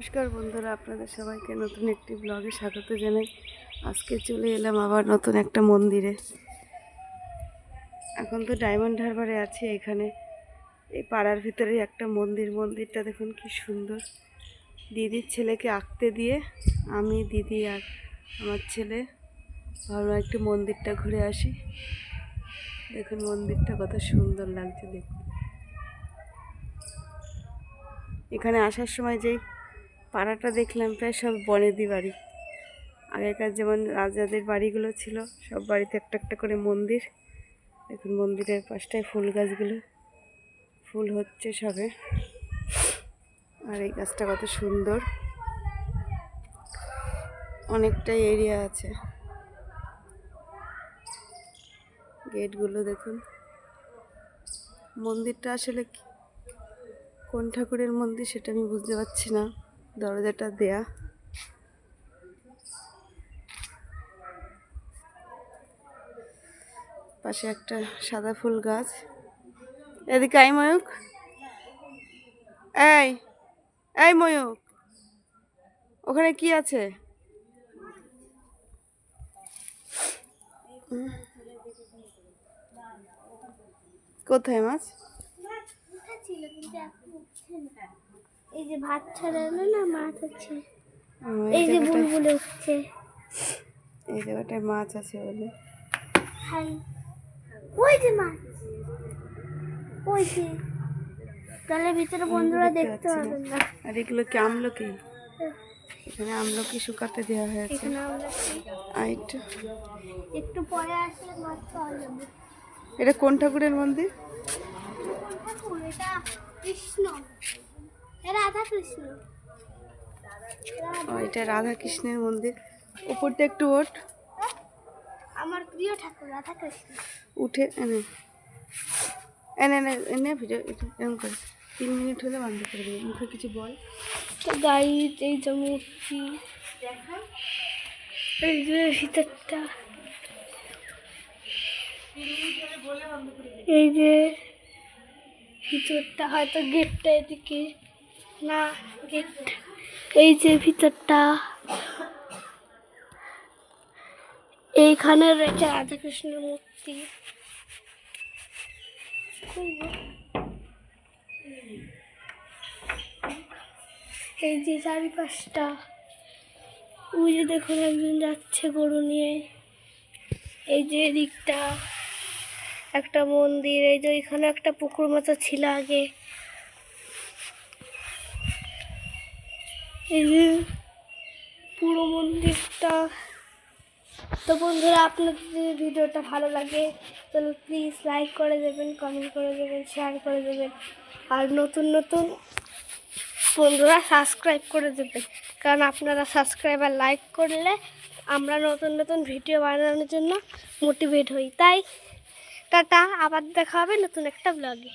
নমস্কার বন্ধুরা, আপনাদের সবাইকে নতুন একটি ব্লগে স্বাগত জানাই। আজকে চলে এলাম আবার নতুন একটা মন্দিরে। এখন তো ডায়মন্ড হারবারে আছি এখানে। এই পাড়ার ভিতরে একটা মন্দির। মন্দিরটা দেখুন কি সুন্দর। দিদির ছেলেকে আঁকতে দিয়ে আমি, দিদি আর আমার ছেলে ভাবলাম একটু মন্দিরটা ঘুরে আসি। দেখুন মন্দিরটা কত সুন্দর লাগছে দেখতে। এখানে আসার সময় যেই পাড়াটা দেখলাম প্রায় সব বনেদি বাড়ি। আগেকার যেমন রাজাদের বাড়িগুলো ছিল, সব বাড়িতে একটা একটা করে মন্দির। দেখুন মন্দিরের পাশটায় ফুল গাছগুলো। ফুল হচ্ছে সবে। আর এই গাছটা কত সুন্দর। অনেকটাই এরিয়া আছে। গেটগুলো দেখুন। মন্দিরটা আসলে কোন ঠাকুরের মন্দির সেটা আমি বুঝতে পারছি না। দরজাটা দেয়া। পাশে একটা সাদা ফুল গাছ। এদিকে আই ময়ূক এই এই ময়ূক ওখানে কি আছে? কোথায় মাছ? ছিল কিন্তু এই যে ভাত ছাড়ানো না মাছ আছে? এই যে বুলবুলে উঠছে। এই জায়গাটায় মাছ আছে বলে। হাই। ওই যে মাছ। ওই যে। জলের ভিতরে বন্ধুরা দেখতে পাবেন না। আর এগুলো কি আমলকি? এখানে আমলকি শুকাতে দেওয়া হয়েছে। আর একটু একটু পরে আসলে মাছ পাওয়া যাবে। এটা কোন ঠাকুরের মন্দির? এটা কৃষ্ণ। এটা রাধা কৃষ্ণ এটা রাধা কৃষ্ণের মন্দির। উপরটা একটু ওঠ। আমার প্রিয় ঠাকুর রাধা কৃষ্ণ উঠে এনে। এনে এনে এনে ভিডিও এরকম করে। তিন মিনিট হলে বন্ধ করে দেবে। মুখে কিছু বল। তো গাইড এই যে মূর্তি। এই যে ভিতরটা। এই যে ভিতরটা হয়তো গেটটা এদিকে। না, গেট। এই যে ভিতরটা। এইখানে রয়েছে রাধাকৃষ্ণের মূর্তি। এই যে চারিপাশটা। ওই যে দেখুন একজন যাচ্ছে গরু নিয়ে। এই যে দিকটা একটা মন্দির, এই যে এখানে একটা পুকুর মতো ছিল আগে। এই যে পুরো মন্দিরটা। তো বন্ধুরা, আপনাদের যদি ভিডিওটা ভালো লাগে, তাহলে প্লিজ লাইক করে দেবেন কমেন্ট করে দেবেন শেয়ার করে দেবেন। আর নতুন নতুন বন্ধুরা সাবস্ক্রাইব করে দেবেন। কারণ আপনারা সাবস্ক্রাইব আর লাইক করলে আমরা নতুন নতুন ভিডিও বানানোর জন্য মোটিভেট হই। তাই, টাটা, আবার দেখা হবে নতুন একটা ব্লগে